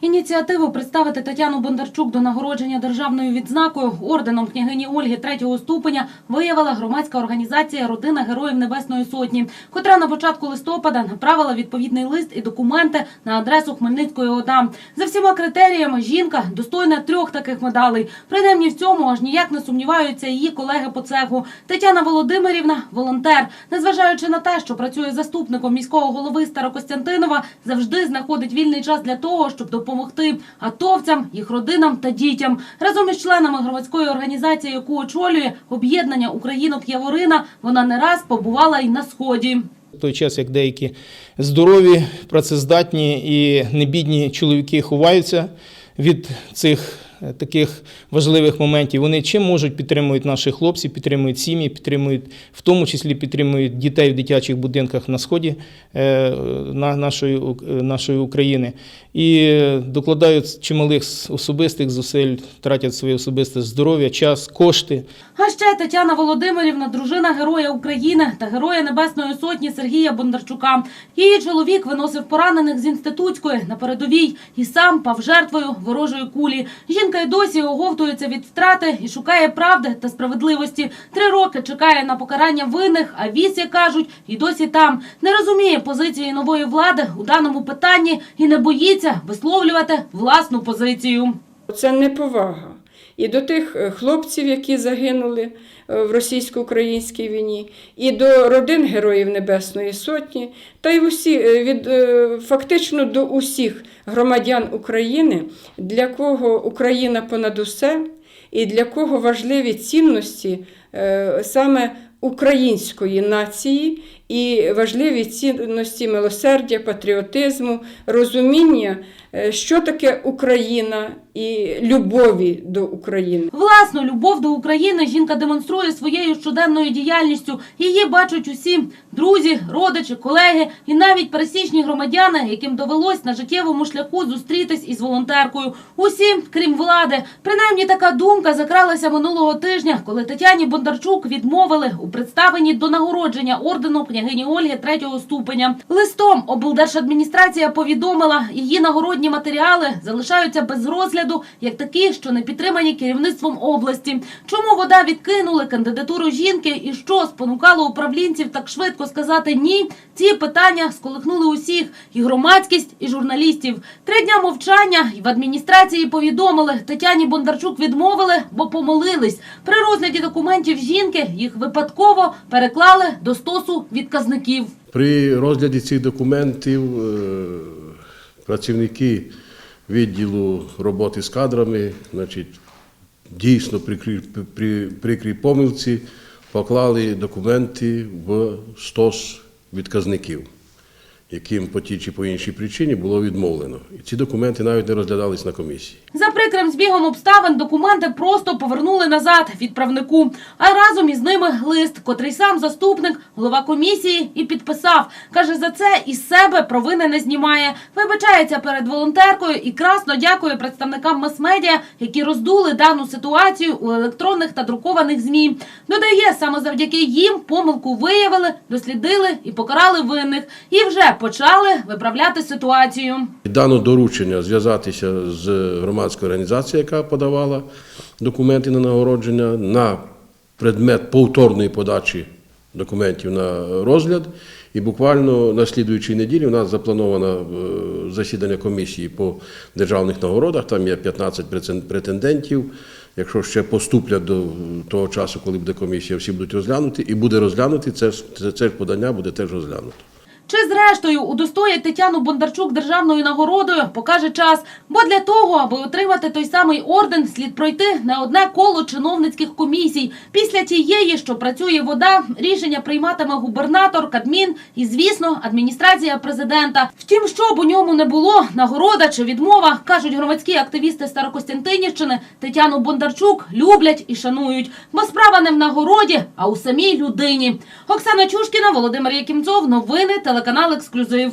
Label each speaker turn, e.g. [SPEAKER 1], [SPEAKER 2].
[SPEAKER 1] Ініціативу представити Тетяну Бондарчук до нагородження державною відзнакою орденом княгині Ольги третього ступеня виявила громадська організація Родина Героїв Небесної Сотні, котра на початку листопада направила відповідний лист і документи на адресу Хмельницької ОДА. За всіма критеріями жінка достойна трьох таких медалей. Принаймні в цьому аж ніяк не сумніваються її колеги по цеху. Тетяна Володимирівна волонтер. Незважаючи на те, що працює заступником міського голови Старокостянтинова, завжди знаходить вільний час для того, щоб допомогти атовцям, їх родинам та дітям. Разом із членами громадської організації, яку очолює об'єднання Українок Яворина, вона не раз побувала і на сході.
[SPEAKER 2] В той час, як деякі здорові, працездатні і небідні чоловіки ховаються від цих таких важливих моментів, вони чим можуть підтримують наших хлопців, підтримують сім'ї, підтримують, в тому числі підтримують дітей в дитячих будинках на сході е, на- нашої, е, нашої України. І е, докладають чималих особистих зусиль, тратять своє особисте здоров'я, час, кошти.
[SPEAKER 1] А ще Тетяна Володимирівна, дружина Героя України та Героя Небесної Сотні Сергія Бондарчука. Її чоловік виносив поранених з інститутської на передовій і сам пав жертвою ворожої кулі. Жінка й досі оговтується від втрати і шукає правди та справедливості. Три роки чекає на покарання винних, а вісь, як кажуть, і досі там. Не розуміє позиції нової влади у даному питанні і не боїться висловлювати власну позицію.
[SPEAKER 3] Це неповага і до тих е, хлопців, які загинули е, в російсько-українській війні, і до родин Героїв Небесної Сотні, та й усі, е, від, фактично до усіх громадян України, для кого Україна понад усе, і для кого важливі цінності саме української нації і важливі цінності милосердя, патріотизму, розуміння, е, що таке Україна і любові до України.
[SPEAKER 1] Власну любов до України жінка демонструє своєю щоденною діяльністю. Її бачать усі друзі, родичі, колеги і навіть пересічні громадяни, яким довелось на життєвому шляху зустрітись із волонтеркою. Усі, крім влади, принаймні така думка закралася минулого тижня, коли Тетяні Бондарчук відмовили у представленні до нагородження ордену княгині Ольги третього ступеня. Листом облдержадміністрація повідомила, її нагородні матеріали залишаються без розгляду, як такі, що не підтримані керівництвом області. Чому вода відкинули кандидатуру жінки і що спонукало управлінців так швидко сказати ні? Ці питання сколихнули усіх і громадськість, і журналістів. Три дня мовчання і в адміністрації повідомили, Тетяні Бондарчук відмовили, бо помилились. При розгляді документів жінки їх випадково переклали до стосу відказників.
[SPEAKER 4] При розгляді цих документів е, працівники відділу роботи з кадрами, значить, дійсно при прикрій помилці поклали документи в стос відказників, яким по тій чи по іншій причині було відмовлено. І ці документи навіть не розглядались на комісії.
[SPEAKER 1] За прикрим збігом обставин документи просто повернули назад відправнику, а разом із ними лист, котрий сам заступник, голова комісії і підписав. Каже, за це із себе провини не знімає. Вибачається перед волонтеркою і красно дякує представникам мас-медіа, які роздули дану ситуацію у електронних та друкованих змі. Додає, саме завдяки їм помилку виявили, дослідили і покарали винних, і вже почали виправляти ситуацію.
[SPEAKER 4] Дано доручення зв'язатися з громадською організацією, яка подавала документи на нагородження, на предмет повторної подачі документів на розгляд. І буквально на слідуючій неділі у нас заплановано е, засідання комісії по державних нагородах. Там є 15 претендентів. Якщо ще поступлять до того часу, коли буде комісія, всі будуть розглянуті, і буде розглянути, це, це, це подання буде теж розглянуто.
[SPEAKER 1] Чи зрештою удостоять Тетяну Бондарчук державною нагородою, покаже час. Бо для того, аби отримати той самий орден, слід пройти не одне коло чиновницьких комісій. Після тієї, що працює вода, рішення прийматиме губернатор, Кабмін і, звісно, адміністрація президента. Втім, щоб у ньому не було, нагорода чи відмова, кажуть громадські активісти Старокостянтинівщини, Тетяну Бондарчук люблять і шанують. Бо справа не в нагороді, а у самій людині. Оксана Чушкіна, Володимир Якимцов, новини, телеканал Ексклюзив.